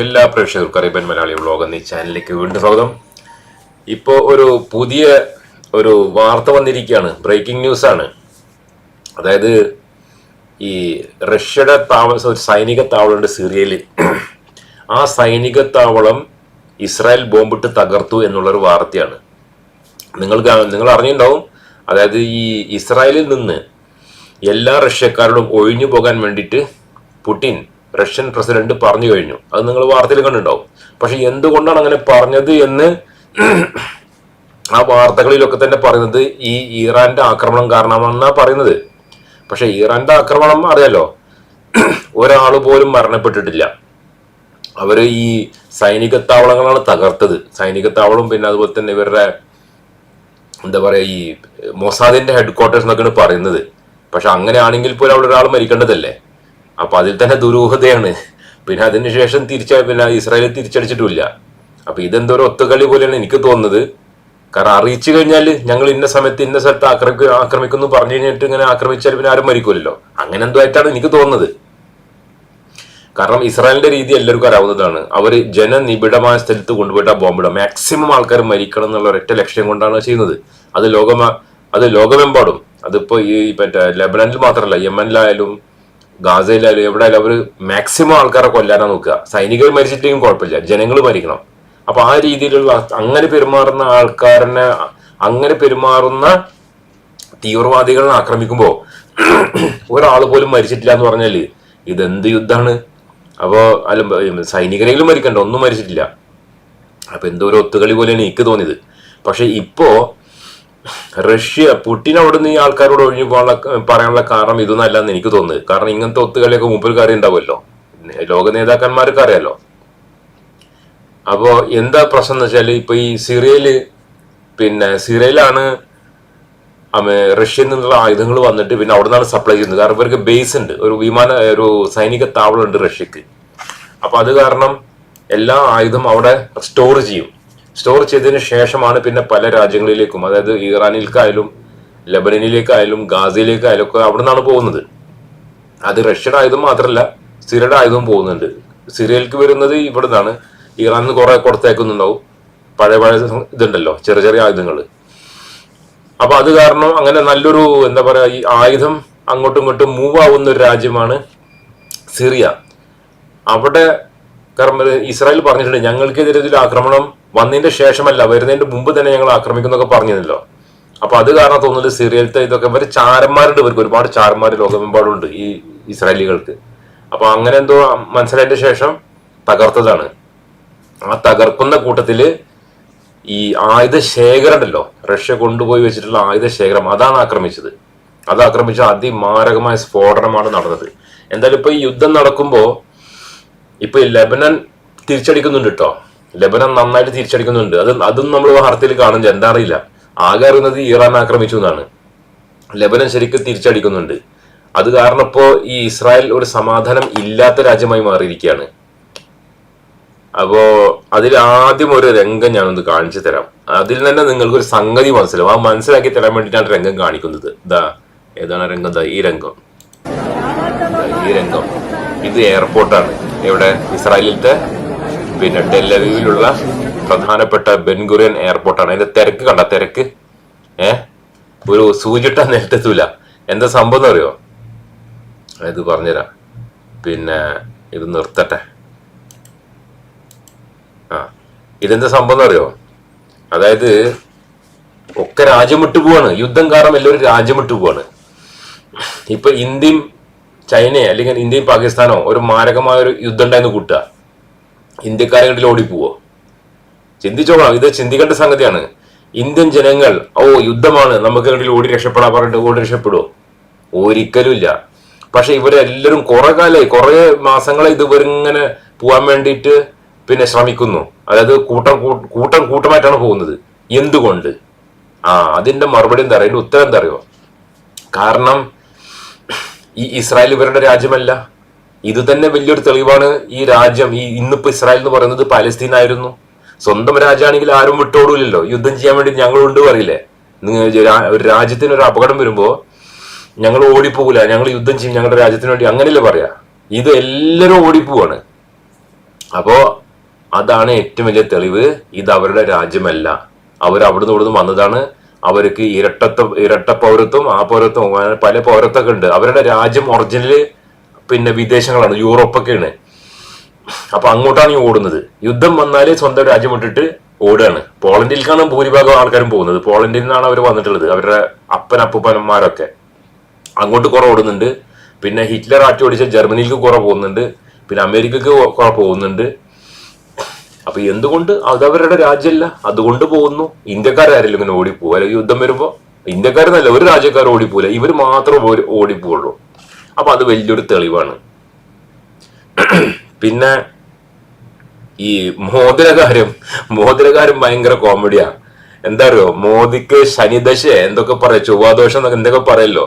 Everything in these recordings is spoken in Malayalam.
എല്ലാ പ്രേക്ഷകർക്കും അറിയപ്പൻ മലയാളി വ്ളോഗ് എന്ന ചാനലിലേക്ക് വീണ്ടും സ്വാഗതം. ഇപ്പോൾ ഒരു പുതിയ ഒരു വാർത്ത വന്നിരിക്കുകയാണ്. ബ്രേക്കിംഗ് ന്യൂസ് ആണ്. അതായത് ഈ റഷ്യയുടെ താവള ഒരു സൈനിക താവളമുണ്ട് സിറിയയിൽ ആ സൈനിക താവളം ഇസ്രായേൽ ബോംബിട്ട് തകർത്തു എന്നുള്ളൊരു വാർത്തയാണ്. നിങ്ങൾ നിങ്ങൾ അറിഞ്ഞിട്ടുണ്ടാവും. അതായത് ഈ ഇസ്രായേലിൽ നിന്ന് എല്ലാ റഷ്യക്കാരോടും ഒഴിഞ്ഞു പോകാൻ വേണ്ടിയിട്ട് പുടിൻ റഷ്യൻ പ്രസിഡന്റ് പറഞ്ഞു കഴിഞ്ഞു. അത് നിങ്ങൾ വാർത്തയിൽ കണ്ടിട്ടുണ്ടാവും. പക്ഷെ എന്തുകൊണ്ടാണ് അങ്ങനെ പറഞ്ഞത് എന്ന് ആ വാർത്തകളിലൊക്കെ തന്നെ പറയുന്നത് ഈ ഇറാന്റെ ആക്രമണം കാരണമാണെന്നാണ് പറയുന്നത്. പക്ഷെ ഇറാന്റെ ആക്രമണം അറിയാലോ ഒരാൾ പോലും മരണപ്പെട്ടിട്ടില്ല. അവർ ഈ സൈനിക താവളങ്ങളാണ് തകർത്തത്. സൈനിക താവളം പിന്നെ അതുപോലെ തന്നെ ഇവരുടെ എന്താ പറയാ ഈ മൊസാദിന്റെ ഹെഡ് ക്വാർട്ടേഴ്സ് എന്നൊക്കെയാണ് പറയുന്നത്. പക്ഷെ അങ്ങനെയാണെങ്കിൽ പോലും അവിടെ ഒരാൾ മരിക്കേണ്ടതല്ലേ? അപ്പൊ അതിൽ തന്നെ ദുരൂഹതയാണ്. പിന്നെ അതിനുശേഷം തിരിച്ച പിന്നെ ഇസ്രായേൽ തിരിച്ചടിച്ചിട്ടില്ല അപ്പൊ ഇതെന്തോ ഒരു ഒത്തുകളി പോലെയാണ് എനിക്ക് തോന്നുന്നത്. കാരണം അറിയിച്ചു കഴിഞ്ഞാൽ ഞങ്ങൾ ഇന്ന സമയത്ത് ഇന്ന സ്ഥലത്ത് ആക്രമിക്കും ആക്രമിക്കുന്നു പറഞ്ഞു കഴിഞ്ഞിട്ട് ഇങ്ങനെ ആക്രമിച്ചാൽ പിന്നെ ആരും മരിക്കൂലല്ലോ. അങ്ങനെ എന്തോ ആയിട്ടാണ് എനിക്ക് തോന്നുന്നത്. കാരണം ഇസ്രായേലിന്റെ രീതി എല്ലാവർക്കും അറിയാവുന്നതാണ്. അവർ ജനനിബിഡമായ സ്ഥലത്ത് കൊണ്ടുപോയിട്ട് ആ ബോംബിടുക മാക്സിമം ആൾക്കാർ മരിക്കണം എന്നുള്ള ഒരൊറ്റ ലക്ഷ്യം കൊണ്ടാണ് ചെയ്യുന്നത്. അത് ലോകമ അത് ലോകമെമ്പാടും. അതിപ്പോ ഈ മറ്റേ ലെബനനിൽ മാത്രമല്ല യമനിലായാലും ഗാസയിലായാലും എവിടെ ആയാലും അവർ മാക്സിമം ആൾക്കാരെ കൊല്ലാനാ നോക്കുക. സൈനികർ മരിച്ചിട്ടെങ്കിലും കുഴപ്പമില്ല. ജനങ്ങൾ മരിക്കണം. അപ്പൊ ആ രീതിയിലുള്ള അങ്ങനെ പെരുമാറുന്ന ആൾക്കാരനെ അങ്ങനെ പെരുമാറുന്ന തീവ്രവാദികളെ ആക്രമിക്കുമ്പോൾ ഒരാൾ പോലും മരിച്ചിട്ടില്ല എന്ന് പറഞ്ഞാൽ ഇതെന്ത് യുദ്ധമാണ് അപ്പോ അല്ല സൈനികരെങ്കിലും മരിക്കണ്ട ഒന്നും മരിച്ചിട്ടില്ല. അപ്പൊ എന്തോ ഒരു ഒത്തുകളി പോലെയാണ് എനിക്ക് തോന്നിയത്. പക്ഷെ ഇപ്പോ റഷ്യ പുട്ടിൻ അവിടെ നിന്ന് ഈ ആൾക്കാരോട് ഒഴിഞ്ഞു പോകാനുള്ള പറയാനുള്ള കാരണം ഇതൊന്നും അല്ല എന്ന് എനിക്ക് തോന്നുന്നത് കാരണം ഇങ്ങനത്തെ ഒത്തുകളിയൊക്കെ മുമ്പിൽ കാര്യം ഉണ്ടാവുമല്ലോ ലോക നേതാക്കന്മാർക്ക് അറിയാലോ. അപ്പോ എന്താ പ്രശ്നം എന്ന് വെച്ചാൽ ഇപ്പൊ ഈ സിറിയയിൽ പിന്നെ സിറിയയിലാണ് റഷ്യയിൽ നിന്നുള്ള ആയുധങ്ങൾ വന്നിട്ട് പിന്നെ അവിടെ നിന്നാണ് സപ്ലൈ ചെയ്യുന്നത്. കാരണം ഇവർക്ക് ബേസ് ഉണ്ട്. ഒരു വിമാന ഒരു സൈനിക താവളം ഉണ്ട് റഷ്യക്ക്. അപ്പൊ അത് കാരണം എല്ലാ ആയുധം അവിടെ സ്റ്റോർ ചെയ്യും. സ്റ്റോർ ചെയ്തതിന് ശേഷമാണ് പിന്നെ പല രാജ്യങ്ങളിലേക്കും അതായത് ഇറാനിലേക്കായാലും ലബനനിലേക്കായാലും ഗാസയിലേക്കായാലും ഒക്കെ അവിടെ നിന്നാണ് പോകുന്നത്. അത് റഷ്യയുടെ ആയുധം മാത്രമല്ല സിറിയയുടെ ആയുധം പോകുന്നുണ്ട്. സിറിയയിലേക്ക് വരുന്നത് ഇവിടെ നിന്നാണ് ഇറാനിൽ നിന്ന് കുറെ കൊടുത്തേക്കുന്നുണ്ടാവും. പഴയ പഴയ ഇതുണ്ടല്ലോ ചെറിയ ചെറിയ ആയുധങ്ങൾ. അപ്പൊ അത് കാരണം അങ്ങനെ നല്ലൊരു എന്താ പറയാ ഈ ആയുധം അങ്ങോട്ടും ഇങ്ങോട്ടും മൂവ് ആവുന്ന ഒരു രാജ്യമാണ് സിറിയ. അവിടെ കാരണം ഇസ്രായേൽ പറഞ്ഞിട്ടുണ്ട് ഞങ്ങൾക്കെതിരെ ഇതിൽ ആക്രമണം വന്നതിന്റെ ശേഷമല്ല വരുന്നതിന്റെ മുമ്പ് തന്നെ ഞങ്ങൾ ആക്രമിക്കുന്നൊക്കെ പറഞ്ഞിരുന്നല്ലോ. അപ്പൊ അത് കാരണം തോന്നുന്നത് സിറിയലത്തെ ഇതൊക്കെ ഇവർ ചാരന്മാരുണ്ട് ഇവർക്ക് ഒരുപാട് ചാരന്മാർ ലോകമെമ്പാടുണ്ട് ഈ ഇസ്രായേലികൾക്ക്. അപ്പൊ അങ്ങനെ എന്തോ മനസ്സിലായതിന്റെ ശേഷം തകർത്തതാണ്. ആ തകർക്കുന്ന കൂട്ടത്തിൽ ഈ ആയുധ ശേഖരം ഉണ്ടല്ലോ റഷ്യ കൊണ്ടുപോയി വെച്ചിട്ടുള്ള ആയുധ ശേഖരം അതാണ് ആക്രമിച്ചത്. അത് ആക്രമിച്ച അതിമാരകമായ സ്ഫോടനമാണ് നടന്നത്. എന്തായാലും ഇപ്പൊ ഈ യുദ്ധം നടക്കുമ്പോ ഇപ്പൊ ഈ ലെബനൻ തിരിച്ചടിക്കുന്നുണ്ട് കേട്ടോ ലെബനൻ നന്നായിട്ട് തിരിച്ചടിക്കുന്നുണ്ട്. അത് അതും നമ്മൾ വാർത്തയിൽ കാണുന്നില്ല എന്താ അറിയില്ല. ആകെ അറിയുന്നത് ഇറാൻ ആക്രമിച്ചു എന്നാണ് ലെബനൻ ശരിക്കും തിരിച്ചടിക്കുന്നുണ്ട്. അത് കാരണം ഇപ്പോ ഈ ഇസ്രായേൽ ഒരു സമാധാനം ഇല്ലാത്ത രാജ്യമായി മാറിയിരിക്കുകയാണ്. അപ്പോ അതിൽ ആദ്യം ഒരു രംഗം ഞാനൊന്ന് കാണിച്ചു തരാം. അതിൽ തന്നെ നിങ്ങൾക്ക് ഒരു സംഗതി മനസ്സിലാവും. ആ മനസ്സിലാക്കി തരാൻ വേണ്ടിയിട്ടാണ് രംഗം കാണിക്കുന്നത്. ഇതാ ഏതാണ് രംഗം? ഈ രംഗം. ഈ രംഗം. ഇത് എയർപോർട്ടാണ് ഇവിടെ ഇസ്രായേലിലത്തെ പിന്നെ ഡെല്ലവിയിലുള്ള പ്രധാനപ്പെട്ട ബെൻഗുറിയൻ എയർപോർട്ടാണ് അതിന്റെ തിരക്ക് കണ്ട തിരക്ക്? ഏ? ഒരു സൂചിട്ട നിലത്തെത്തൂല. എന്താ സംഭവം അറിയോ ഇത് പറഞ്ഞുതരാം. പിന്നെ ഇത് നിർത്തട്ടെ. ആ ഇതെന്താ സംഭവം അറിയോ അതായത് ഒക്കെ രാജ്യം വിട്ടു പോവാണ്. യുദ്ധം കാരണം എല്ലാവരും രാജ്യം വിട്ടു പോവാണ്. ഇപ്പൊ ഇന്ത്യയും ചൈനയെ അല്ലെങ്കിൽ ഇന്ത്യയും പാകിസ്ഥാനോ ഒരു മാരകമായ ഒരു യുദ്ധം ഉണ്ടായിരുന്നു കൂട്ടുക. ഇന്ത്യക്കാരെ കണ്ടിൽ ഓടിപ്പോവോ? ചിന്തിച്ചോളാം ഇത് ചിന്തിക്കേണ്ട സംഗതിയാണ്. ഇന്ത്യൻ ജനങ്ങൾ ഓ യുദ്ധമാണ്. നമുക്ക് കണ്ടിൽ ഓടി രക്ഷപ്പെടാൻ പറഞ്ഞിട്ട് ഓടി രക്ഷപ്പെടുവോ? ഒരിക്കലുമില്ല. പക്ഷെ ഇവരെല്ലാവരും കുറെ കാലമായി കുറെ മാസങ്ങളായി ഇത് ഇവരിങ്ങനെ പോവാൻ വേണ്ടിയിട്ട് പിന്നെ ശ്രമിക്കുന്നു. അതായത് കൂട്ടം കൂട്ടം കൂട്ടമായിട്ടാണ് പോകുന്നത്. എന്തുകൊണ്ട്? ആ അതിന്റെ മറുപടി എന്താ? പറയുക ഉത്തരം എന്താ അറിയോ കാരണം ഈ ഇസ്രായേൽ ഇവരുടെ രാജ്യമല്ല. ഇത് തന്നെ വലിയൊരു തെളിവാണ് ഈ രാജ്യം ഈ ഇന്നിപ്പോ ഇസ്രായേൽ എന്ന് പറയുന്നത് പാലസ്തീൻ ആയിരുന്നു. സ്വന്തം രാജ്യമാണെങ്കിൽ ആരും വിട്ടോടൂലല്ലോ. യുദ്ധം ചെയ്യാൻ വേണ്ടി ഞങ്ങളുണ്ട് പറയില്ലേ? ഒരു രാജ്യത്തിന് ഒരു അപകടം വരുമ്പോ ഞങ്ങൾ ഓടിപ്പോകൂല. ഞങ്ങൾ യുദ്ധം ചെയ്യും ഞങ്ങളുടെ രാജ്യത്തിന് വേണ്ടി അങ്ങനെയല്ലേ പറയാ? ഇത് എല്ലാവരും ഓടിപ്പോവാണ്. അപ്പോ അതാണ് ഏറ്റവും വലിയ തെളിവ്. ഇത് അവരുടെ രാജ്യമല്ല. അവർ അവിടുന്ന് ഇവിടുന്ന് വന്നതാണ്. അവർക്ക് ഇരട്ടത്വ ഇരട്ട പൗരത്വം ആ പൗരത്വം പല പൗരത്വമൊക്കെ ഉണ്ട്. അവരുടെ രാജ്യം ഒറിജിനൽ പിന്നെ വിദേശങ്ങളാണ് യൂറോപ്പൊക്കെയാണ്. അപ്പൊ അങ്ങോട്ടാണ് ഈ ഓടുന്നത്. യുദ്ധം വന്നാലേ സ്വന്തം രാജ്യം വിട്ടിട്ട് ഓടുകയാണ്. പോളണ്ടിലേക്കാണ് ഭൂരിഭാഗം ആൾക്കാരും പോകുന്നത്. പോളണ്ടിൽ നിന്നാണ് അവർ വന്നിട്ടുള്ളത് അവരുടെ അപ്പൻ അപ്പൂപ്പനന്മാരൊക്കെ അങ്ങോട്ട് കുറെ ഓടുന്നുണ്ട്. പിന്നെ ഹിറ്റ്ലർ ആറ്റി ഓടിച്ച ജർമ്മനിയിലേക്ക് കുറെ പോകുന്നുണ്ട്. പിന്നെ അമേരിക്കക്ക് കുറെ പോകുന്നുണ്ട്. അപ്പൊ എന്തുകൊണ്ട് അതവരുടെ രാജ്യമല്ല? അതുകൊണ്ട് പോകുന്നു. ഇന്ത്യക്കാരാരെങ്കിലും ഇങ്ങനെ ഓടിപ്പോവും? അല്ലെങ്കിൽ യുദ്ധം വരുമ്പോ ഇന്ത്യക്കാരെന്നല്ല ഒരു രാജ്യക്കാർ ഓടിപ്പോല ഇവർ മാത്രം ഓടി- ഓടിപ്പോവുള്ളൂ. അപ്പൊ അത് വലിയൊരു തെളിവാണ്. പിന്നെ ഈ മോതിരകാരം മോതിരകാരം ഭയങ്കര കോമഡിയാ. എന്താ അറിയോ മോദിക്ക് ശനിദശ എന്തൊക്കെ പറയാ ചൊവ്വാദോഷം എന്നൊക്കെ എന്തൊക്കെ പറയല്ലോ.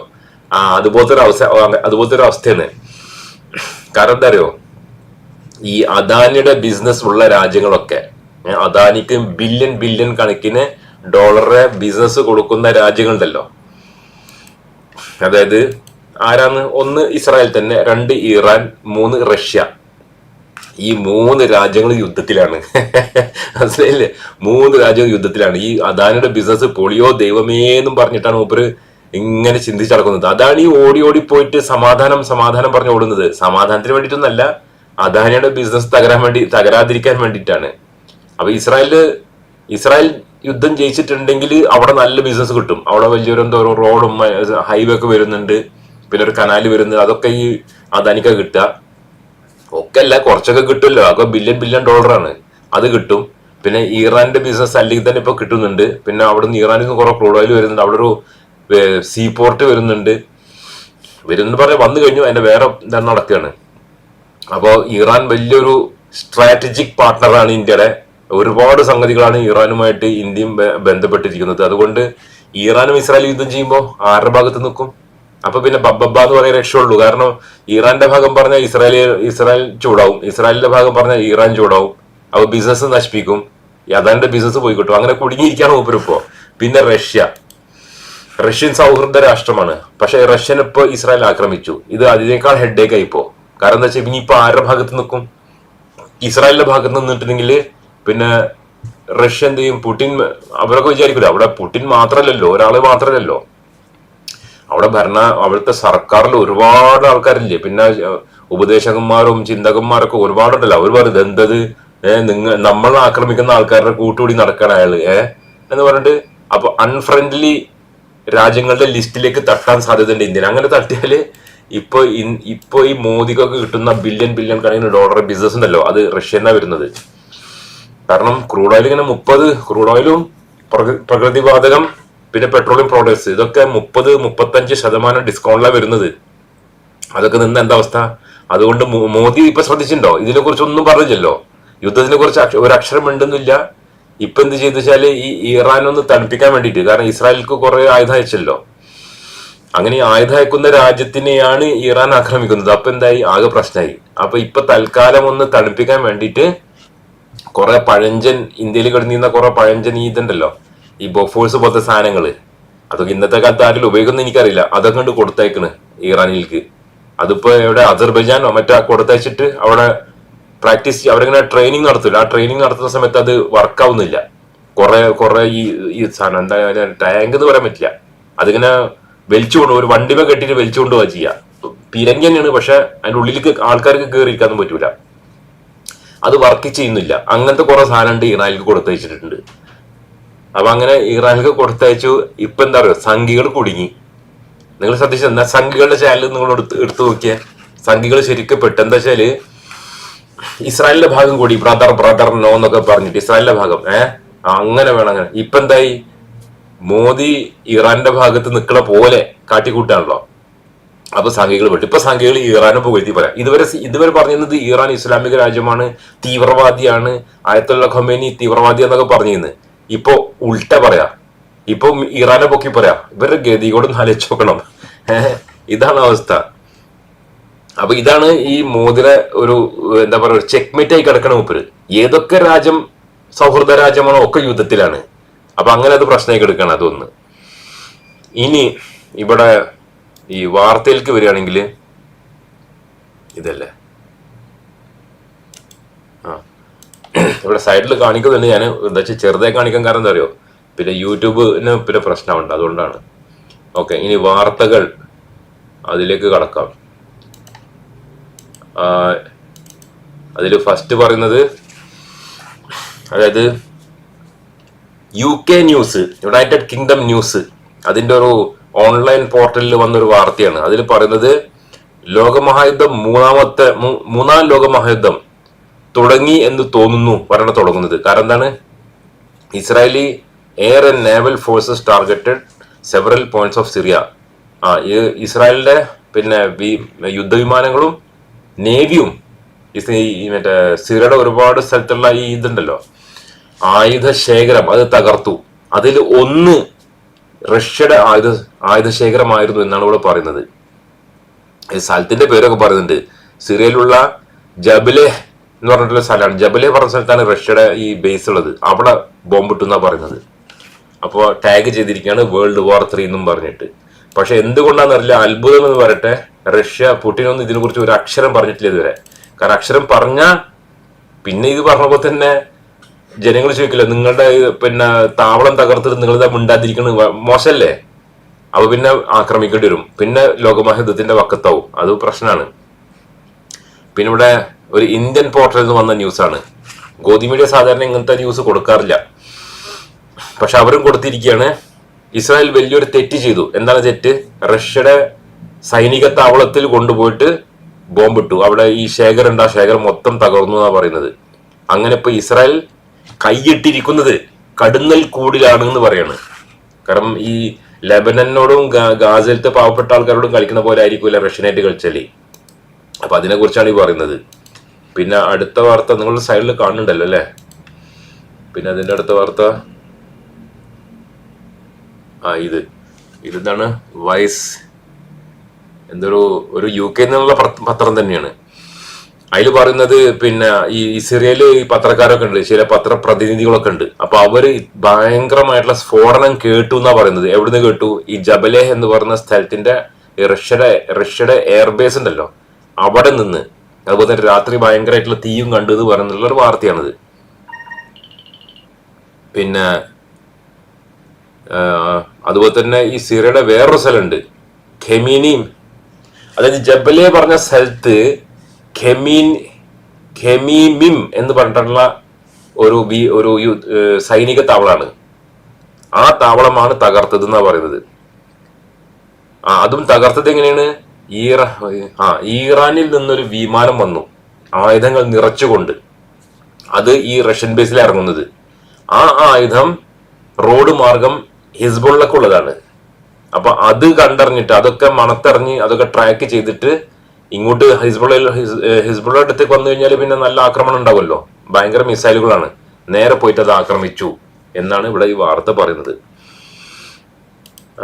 ആ അതുപോലത്തെ ഒരു അവസ്ഥ അതുപോലത്തെ ഒരു അവസ്ഥയാണ്. കാരണം എന്താ അറിയോ ഈ അദാനിയുടെ ബിസിനസ് ഉള്ള രാജ്യങ്ങളൊക്കെ അദാനിക്ക് ബില്യൺ ബില്യൺ കണക്കിന് ഡോളറെ ബിസിനസ് കൊടുക്കുന്ന രാജ്യങ്ങളുണ്ടല്ലോ. അതായത് ആരാന്ന്? ഒന്ന് ഇസ്രായേൽ തന്നെ രണ്ട് ഇറാൻ മൂന്ന് റഷ്യ. ഈ മൂന്ന് രാജ്യങ്ങൾ യുദ്ധത്തിലാണ്. മനസ്സിലായില്ലേ? മൂന്ന് രാജ്യങ്ങൾ യുദ്ധത്തിലാണ്. ഈ അദാനിയുടെ ബിസിനസ് പൊളിയോ ദൈവമേ എന്നും പറഞ്ഞിട്ടാണ് മൂപ്പര് ഇങ്ങനെ ചിന്തിച്ച് നടക്കുന്നത്. അതാണ് ഈ ഓടി ഓടി പോയിട്ട് സമാധാനം സമാധാനം പറഞ്ഞ് ഓടുന്നത്. സമാധാനത്തിന് വേണ്ടിയിട്ടൊന്നല്ല അദാനിയുടെ ബിസിനസ് തകരാൻ വേണ്ടി തകരാതിരിക്കാൻ വേണ്ടിയിട്ടാണ്. അപ്പൊ ഇസ്രായേൽ ഇസ്രായേൽ യുദ്ധം ജയിച്ചിട്ടുണ്ടെങ്കിൽ അവിടെ നല്ല ബിസിനസ് കിട്ടും. അവിടെ വലിയൊരു എന്തോ റോഡും ഹൈവേ ഒക്കെ വരുന്നുണ്ട്. പിന്നെ ഒരു കനാൽ വരുന്നത് അതൊക്കെ ഈ അദാനിക്ക കിട്ടുക. ഒക്കെ അല്ല കുറച്ചൊക്കെ കിട്ടുമല്ലോ. അതൊക്കെ ബില്യൺ ബില്യൺ ഡോളറാണ് അത് കിട്ടും. പിന്നെ ഇറാന്റെ ബിസിനസ് അല്ലെങ്കിൽ തന്നെ ഇപ്പൊ കിട്ടുന്നുണ്ട്. പിന്നെ അവിടെ നിന്ന് ഇറാനിൽ നിന്ന് കുറെ ക്രൂഡ് ഓയിൽ വരുന്നുണ്ട്. അവിടെ ഒരു സീ പോർട്ട് വരുന്നുണ്ട്. വരുന്നുണ്ട് പറഞ്ഞ വന്നു കഴിഞ്ഞു. അതിന്റെ വേറെ എന്താ നടക്കുകയാണ് അപ്പോൾ ഇറാൻ വലിയൊരു സ്ട്രാറ്റജിക് പാർട്ട്ണറാണ് ഇന്ത്യയുടെ. ഒരുപാട് സംഗതികളാണ് ഇറാനുമായിട്ട് ഇന്ത്യയും ബന്ധപ്പെട്ടിരിക്കുന്നത്. അതുകൊണ്ട് ഇറാനും ഇസ്രായേലും യുദ്ധം ചെയ്യുമ്പോൾ ആരുടെ ഭാഗത്ത് നിൽക്കും? അപ്പൊ പിന്നെ ബബ്ബ എന്ന് പറയാൻ രക്ഷയുള്ളൂ. കാരണം ഇറാന്റെ ഭാഗം പറഞ്ഞാൽ ഇസ്രായേൽ ഇസ്രായേൽ ചൂടാവും. ഇസ്രായേലിന്റെ ഭാഗം പറഞ്ഞാൽ ഇറാൻ ചൂടാവും. അപ്പൊ ബിസിനസ് നശിപ്പിക്കും. അതാന്റെ ബിസിനസ് പോയി കിട്ടും അങ്ങനെ കുടുങ്ങിയിരിക്കാണ് മൂപ്പരിപ്പോ പിന്നെ റഷ്യ. റഷ്യൻ സൗഹൃദ രാഷ്ട്രമാണ്. പക്ഷെ റഷ്യൻ ഇപ്പോൾ ഇസ്രായേൽ ആക്രമിച്ചു. ഇത് അതിനേക്കാൾ ഹെഡേക്ക് ആയിപ്പോ കാരണം എന്താ വെച്ചാൽ ഇനിയിപ്പോ ആരുടെ ഭാഗത്ത് നിൽക്കും? ഇസ്രായേലിന്റെ ഭാഗത്ത് നിന്നിട്ടുണ്ടെങ്കിൽ പിന്നെ റഷ്യ എന്ത് ചെയ്യും? പുടിൻ അവരൊക്കെ വിചാരിക്കില്ല അവിടെ പുടിൻ മാത്രമല്ലല്ലോ ഒരാൾ മാത്രല്ലല്ലോ. അവിടെ ഭരണ അവിടുത്തെ സർക്കാരിൽ ഒരുപാട് ആൾക്കാരില്ലേ? പിന്നെ ഉപദേശകന്മാരും ചിന്തകന്മാരൊക്കെ ഒരുപാടുണ്ടല്ലോ. അവർ പറയും എന്തത് ഏഹ് നിങ്ങൾ നമ്മൾ ആക്രമിക്കുന്ന ആൾക്കാരുടെ കൂട്ടുകൂടി നടക്കണ അയാൾ. ഏഹ് എന്ന് പറഞ്ഞിട്ട് അപ്പൊ അൺഫ്രണ്ട്ലി രാജ്യങ്ങളുടെ ലിസ്റ്റിലേക്ക് തട്ടാൻ സാധ്യതയുണ്ട് ഇന്ത്യൻ അങ്ങനെ തട്ടിയാൽ ഇപ്പൊ ഇപ്പൊ ഈ മോദിക്കൊക്കെ കിട്ടുന്ന ബില്യൺ ബില്യൺ കണക്കിന് ഡോളർ ബിസിനസ് ഉണ്ടല്ലോ അത് റഷ്യന്നാ വരുന്നത്. കാരണം ക്രൂഡ് ഓയിൽ ഇങ്ങനെ മുപ്പത് ക്രൂഡ് ഓയിലും പ്രകൃ- പ്രകൃതിവാതകം പിന്നെ പെട്രോളിയം പ്രോഡക്ട്സ് ഇതൊക്കെ മുപ്പത് മുപ്പത്തഞ്ച് ശതമാനം ഡിസ്കൗണ്ടിലാണ് വരുന്നത്. അതൊക്കെ നിന്ന് എന്താ അവസ്ഥ? അതുകൊണ്ട് മോദി ഇപ്പൊ ശ്രദ്ധിച്ചിട്ടുണ്ടോ? ഇതിനെ കുറിച്ച് ഒന്നും പറഞ്ഞില്ലല്ലോ. യുദ്ധത്തിനെ കുറിച്ച് ഒരു അക്ഷരം ഉണ്ടെന്നില്ല ഇപ്പൊ എന്ത് ചെയ്തു വെച്ചാൽ ഈ ഇറാൻ ഒന്ന് തണുപ്പിക്കാൻ വേണ്ടിയിട്ട് കാരണം ഇസ്രായേലിക്ക് കുറെ ആയുധം അയച്ചല്ലോ അങ്ങനെ ആയുധം അയക്കുന്ന രാജ്യത്തിനെയാണ് ഇറാൻ ആക്രമിക്കുന്നത്. അപ്പൊ എന്തായി? ആകെ പ്രശ്നമായി അപ്പൊ ഇപ്പൊ തൽക്കാലം ഒന്ന് തണുപ്പിക്കാൻ വേണ്ടിയിട്ട് കുറെ പഴഞ്ചൻ ഇന്ത്യയിൽ കിടന്നിരുന്ന കുറെ പഴഞ്ചൻ ഈ ഇതുണ്ടല്ലോ. ഈ ബൊഫോഴ്സ് പോലത്തെ സാധനങ്ങൾ. അതൊക്കെ ഇന്നത്തെ കാലത്ത് ആരെങ്കിലും ഉപയോഗിക്കുന്ന എനിക്കറിയില്ല. അതൊക്കെ കണ്ട് കൊടുത്തയക്കണ് ഇറാനിലേക്ക് അതിപ്പോ എവിടെ? അസർബൈജാനോ മറ്റോ കൊടുത്തയച്ചിട്ട് അവിടെ പ്രാക്ടീസ് അവരിങ്ങനെ ട്രെയിനിങ് നടത്തില്ല ആ ട്രെയിനിങ് നടത്തുന്ന സമയത്ത് അത് വർക്കാവുന്നില്ല കുറെ കുറെ ഈ ഈ സാധനം എന്താ ടാങ്ക് എന്ന് പറയാൻ പറ്റില്ല. അതിങ്ങനെ വലിച്ചു കൊണ്ട് ഒരു വണ്ടിമ കെട്ടിട്ട് വലിച്ചു കൊണ്ടുപോവാ ചെയ്യാ. പിരങ്ങി തന്നെയാണ് പക്ഷെ അതിന്റെ ഉള്ളിലേക്ക് ആൾക്കാർക്ക് കയറി ഇരിക്കാനും പറ്റൂല. അത് വർക്ക് ചെയ്യുന്നില്ല. അങ്ങനത്തെ കുറെ സാധനം ഉണ്ട് ഇറാനിലേക്ക് കൊടുത്തയച്ചിട്ടുണ്ട് അപ്പൊ അങ്ങനെ ഇറാനിലേക്ക് കൊടുത്തയച്ചു. ഇപ്പൊ എന്താ പറയുക സംഘികൾ കുടുങ്ങി. നിങ്ങൾ ശ്രദ്ധിച്ചു? എന്നാ സംഘികളുടെ ചാനൽ നിങ്ങൾ എടുത്ത് എടുത്തു നോക്കിയ. സംഘികൾ ശരിക്കും പെട്ടെന്ന് വെച്ചാൽ ഇസ്രായേലിന്റെ ഭാഗം കൂടി ബ്രദർ ബ്രദർ നോ എന്നൊക്കെ പറഞ്ഞിട്ട് ഇസ്രായേലിന്റെ ഭാഗം ഏഹ് അങ്ങനെ വേണം അങ്ങനെ. ഇപ്പൊ എന്തായി? മോദി ഇറാന്റെ ഭാഗത്ത് നിൽക്കണ പോലെ കാട്ടിക്കൂട്ടാണല്ലോ. അപ്പൊ സംഘികൾ പെട്ടു. ഇപ്പൊ സംഘികൾ ഇറാനെ പുകഴ്ത്തി പറയാം. ഇതുവരെ ഇതുവരെ പറഞ്ഞിരുന്നത് ഇറാൻ ഇസ്ലാമിക രാജ്യമാണ് തീവ്രവാദിയാണ് ആയത്തുള്ള ഖൊമേനി തീവ്രവാദി എന്നൊക്കെ പറഞ്ഞിരുന്നു ഇപ്പൊ ഉൾട്ട പറയാ. ഇപ്പൊ ഇറാനെ പൊക്കി പറയാ. ഇവരുടെ ഗതിയോട് ആലോചിച്ച് നോക്കണം. ഇതാണ് അവസ്ഥ. അപ്പൊ ഇതാണ് ഈ മോദിയുടെ ഒരു എന്താ പറയുക ഒരു ചെക്മേറ്റ് ആയി കിടക്കണ മൂപ്പര്. ഏതൊക്കെ രാജ്യം സൗഹൃദ രാജ്യമാണോ ഒക്കെ യുദ്ധത്തിലാണ്. അപ്പൊ അങ്ങനെ അത് പ്രശ്നമായി കിടക്കണം അതൊന്ന്. ഇനി ഇവിടെ ഈ വാർത്തയിലേക്ക് വരികയാണെങ്കിൽ ഇതല്ലേ ആ ഇവിടെ സൈഡിൽ കാണിക്കുന്നുണ്ട് ഞാൻ. എന്താ വെച്ചാൽ ചെറുതായി കാണിക്കാൻ കാരണം എന്താ അറിയോ? പിന്നെ യൂട്യൂബിന് പിന്നെ പ്രശ്നമുണ്ട് അതുകൊണ്ടാണ്. ഓക്കെ ഇനി വാർത്തകൾ അതിലേക്ക് കടക്കാം. അതിൽ ഫസ്റ്റ് പറയുന്നത് അതായത് U K news United Kingdom news അതിന്റെ ഒരു ഓൺലൈൻ പോർട്ടലിൽ വന്നൊരു വാർത്തയാണ്. അതിൽ പറയുന്നത് ലോകമഹായുദ്ധം മൂന്നാമത്തെ മൂന്നാം ലോകമഹായുദ്ധം തുടങ്ങി എന്ന് തോന്നുന്നു പറഞ്ഞ തുടങ്ങുന്നത്. കാരണം എന്താണ്? Israeli air and naval forces targeted several points of Syria ആ ഇസ്രായേലിന്റെ പിന്നെ യുദ്ധവിമാനങ്ങളും നേവിയും മറ്റേ സിറിയയുടെ ഒരുപാട് സ്ഥലത്തുള്ള ഈ ഇതുണ്ടല്ലോ. ആയുധ ശേഖരം അത് തകർത്തു. അതിൽ ഒന്ന് റഷ്യയുടെ ആയുധ ആയുധ ശേഖരമായിരുന്നു എന്നാണ് ഇവിടെ പറയുന്നത്. സ്ഥലത്തിന്റെ പേരൊക്കെ പറയുന്നുണ്ട്. സിറിയയിലുള്ള ജബലെ എന്ന് പറഞ്ഞിട്ടുള്ള സ്ഥലമാണ്. ജബലെ പറഞ്ഞ സ്ഥലത്താണ് റഷ്യയുടെ ഈ ബേസ് ഉള്ളത്. അവിടെ ബോംബിട്ടു എന്നാ പറയുന്നത്. അപ്പോൾ ടാഗ് ചെയ്തിരിക്കുകയാണ് വേൾഡ് വാർ ത്രീ എന്നും പറഞ്ഞിട്ട്. പക്ഷെ എന്തുകൊണ്ടാണെന്നറിയില്ല അത്ഭുതം എന്ന് പറയട്ടെ റഷ്യ പുടിനൊന്നും ഇതിനെക്കുറിച്ച് ഒരു അക്ഷരം പറഞ്ഞിട്ടില്ല ഇതുവരെ. കാരണം അക്ഷരം പറഞ്ഞ പിന്നെ ഇത് പറഞ്ഞപ്പോൾ തന്നെ ജനങ്ങൾ ചോദിക്കില്ല നിങ്ങളുടെ പിന്നെ താവളം തകർത്തിട്ട് നിങ്ങൾ ഇതാ മിണ്ടാതിരിക്കുന്നത് മോശമല്ലേ അപ്പൊ പിന്നെ ആക്രമിക്കേണ്ടി വരും. പിന്നെ ലോകമഹായുദ്ധത്തിന്റെ വക്കത്താവും. അത് പ്രശ്നമാണ്. പിന്നെ ഇവിടെ ഒരു ഇന്ത്യൻ പോർട്ടലിൽ നിന്ന് വന്ന ന്യൂസാണ് ഗോതി മീഡിയ സാധാരണ ഇങ്ങനത്തെ ന്യൂസ് കൊടുക്കാറില്ല. പക്ഷെ അവരും കൊടുത്തിരിക്കുകയാണ് ഇസ്രായേൽ വലിയൊരു തെറ്റ് ചെയ്തു. എന്താണ് തെറ്റ്? റഷ്യയുടെ സൈനിക താവളത്തിൽ കൊണ്ടുപോയിട്ട് ബോംബിട്ടു അവിടെ ഈ ശേഖരം ഉണ്ട് ആ മൊത്തം തകർന്നു എന്നാണ് പറയുന്നത്. അങ്ങനെ ഇപ്പൊ ഇസ്രായേൽ കൈയിട്ടിരിക്കുന്നത് കടുന്നൽ കൂടിലാണ് എന്ന് പറയാണ്. കാരണം ഈ ലെബനനോടും ഗാസയിലത്തെ പാവപ്പെട്ട ആൾക്കാരോടും കളിക്കുന്ന പോലെ ആയിരിക്കില്ല റഷ്യനായിട്ട് കളിച്ചാലേ? അപ്പൊ അതിനെ കുറിച്ചാണ് ഈ പറയുന്നത്. പിന്നെ അടുത്ത വാർത്ത നിങ്ങളുടെ സൈഡിൽ കാണുന്നുണ്ടല്ലോ അല്ലേ? പിന്നെ അതിന്റെ അടുത്ത വാർത്ത? ആ ഇത്. ഇതെന്താണ്? വൈസ്. എന്തൊരു ഒരു യു കെ നിന്നുള്ള പത്ര- തന്നെയാണ്. അതിൽ പറയുന്നത് പിന്നെ ഈ ഇസ്രയേൽ ഈ പത്രക്കാരൊക്കെ ഉണ്ട് ചില പത്രപ്രതിനിധികളൊക്കെ ഉണ്ട്. അപ്പൊ അവർ ഭയങ്കരമായിട്ടുള്ള സ്ഫോടനം കേട്ടു എന്നാ പറയുന്നത്. എവിടുന്ന് കേട്ടു? ഈ ജബലേഹ് എന്ന് പറയുന്ന സ്ഥലത്തിന്റെ റഷ്യയുടെ റഷ്യയുടെ എയർബേസ് ഉണ്ടല്ലോ. അവിടെ നിന്ന്. അതുപോലെ തന്നെ രാത്രി ഭയങ്കരമായിട്ടുള്ള തീയും കണ്ടു എന്ന് പറയുന്നുള്ള ഒരു വാർത്തയാണിത്. പിന്നെ അതുപോലെ തന്നെ ഈ സിറിയയുടെ വേറൊരു സ്ഥലമുണ്ട്. ഖെമീനിയും അതായത് ജബലെ പറഞ്ഞ സ്ഥലത്ത് ഖെമീൻ ഖെമീമിം എന്ന് പറഞ്ഞിട്ടുള്ള ഒരു ബി ഒരു സൈനിക താവളമാണ്. ആ താവളമാണ് തകർത്തത് എന്നാ പറയുന്നത്. ആ അതും തകർത്തത് എങ്ങനെയാണ്? ഈറ ആ ഈറാനിൽ നിന്നൊരു വിമാനം വന്നു. ആയുധങ്ങൾ നിറച്ചുകൊണ്ട്. അത് ഈ റഷ്യൻ ബേസിൽ ഇറങ്ങുന്നത്. ആ ആയുധം റോഡ് മാർഗം ഹിസ്ബുള്ളക്കുള്ളതാണ് അപ്പൊ അത് കണ്ടറിഞ്ഞിട്ട് അതൊക്കെ മണത്തെറിഞ്ഞ് അതൊക്കെ ട്രാക്ക് ചെയ്തിട്ട് ഇങ്ങോട്ട് ഹിസ്ബുള്ള ഹിസ്ബുള്ള അടുത്തേക്ക് വന്നു കഴിഞ്ഞാൽ പിന്നെ നല്ല ആക്രമണം ഉണ്ടാവുമല്ലോ. ഭയങ്കര മിസൈലുകളാണ്. നേരെ പോയിട്ട് അത് ആക്രമിച്ചു എന്നാണ് ഇവിടെ ഈ വാർത്ത പറയുന്നത്.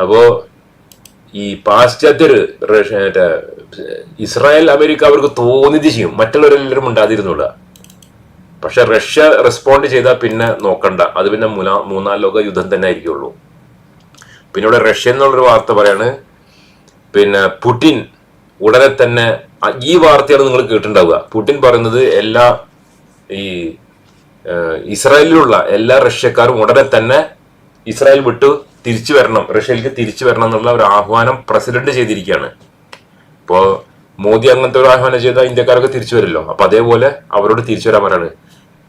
അപ്പോ ഈ പാശ്ചാത്യര് മറ്റേ ഇസ്രായേൽ അമേരിക്ക അവർക്ക് തോന്നിയത് ചെയ്യും. മറ്റുള്ളവരെല്ലാവരും ഉണ്ടാതിരുന്നില്ല പക്ഷെ റഷ്യ റെസ്പോണ്ട് ചെയ്താൽ പിന്നെ നോക്കണ്ട. അത് പിന്നെ മൂന്നാം ലോക യുദ്ധം തന്നെ ആയിരിക്കുള്ളൂ. പിന്നെ ഇവിടെ റഷ്യ എന്നുള്ളൊരു വാർത്ത പറയാണ്. പിന്നെ പുടിൻ ഉടനെ തന്നെ ഈ വാർത്തയാണ് നിങ്ങൾ കേട്ടിട്ടുണ്ടാവുക. പുടിൻ പറയുന്നത് എല്ലാ ഈ ഇസ്രായേലിലുള്ള എല്ലാ റഷ്യക്കാരും ഉടനെ തന്നെ ഇസ്രായേൽ വിട്ടു തിരിച്ചു വരണം റഷ്യയിലേക്ക് തിരിച്ചു വരണം എന്നുള്ള ഒരു ആഹ്വാനം പ്രസിഡന്റ് ചെയ്തിരിക്കുകയാണ്. ഇപ്പോ മോദി അങ്ങനത്തെ ഒരു ആഹ്വാനം ചെയ്താൽ ഇന്ത്യക്കാരൊക്കെ തിരിച്ചു വരില്ലോ. അപ്പൊ അതേപോലെ അവരോട് തിരിച്ചു വരാൻ പറയാണ്.